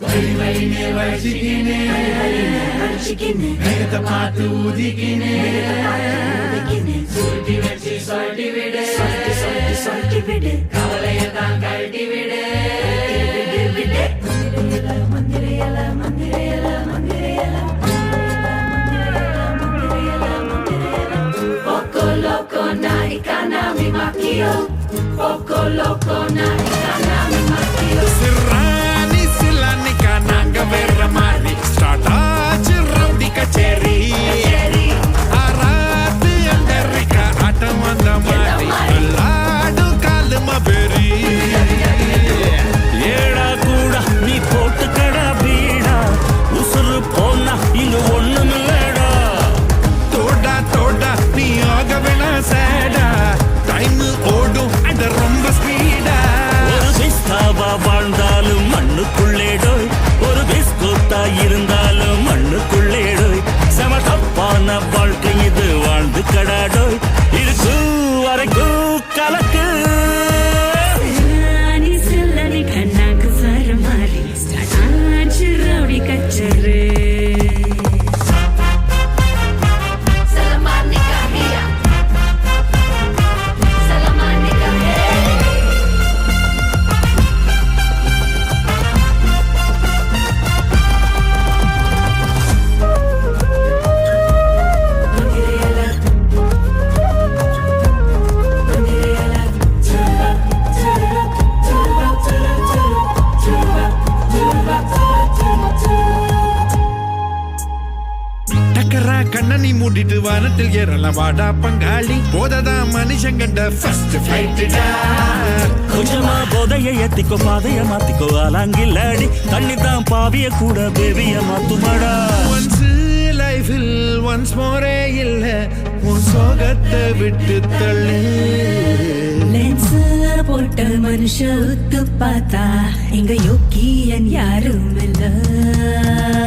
വഴി വഴിനെ വഴിക്കിനെ നേരത്തെ പാത്ത് ഊതിക്കിനെ സുരുട്ടി വെച്ച് സൊരട്ടി വിട് സൊരട്ടി വിട് കവലയെ താൻ കഴട്ടി വിട് മന്ദിരയല മന്ദിരയല മന്ദിരയല Poco loco na ikana mi makio Poco loco na ikana கண்ண நீ மூடிட்டு வானத்தில் ஏறல வாடா பங்காளி போததா மனுஷன் கண்ட ஃபர்ஸ்ட் ஃபிளைட்டுடா கொஞ்சமா போதைய ஏத்திக்கோ பாதைய மாத்திக்கோ ஆலாங்கில் அடி தள்ளி தான் பாவிய கூட பேபிய மாத்துமாடா ஒன்ஸ் லைஃபில் ஒன்ஸ் மோரே இல்ல உன் சோகத்தை விட்டு தள்ளு போட்ட மனுஷ உத்து பார்த்தா எங்க யோக்கியன் யாரும் இல்லை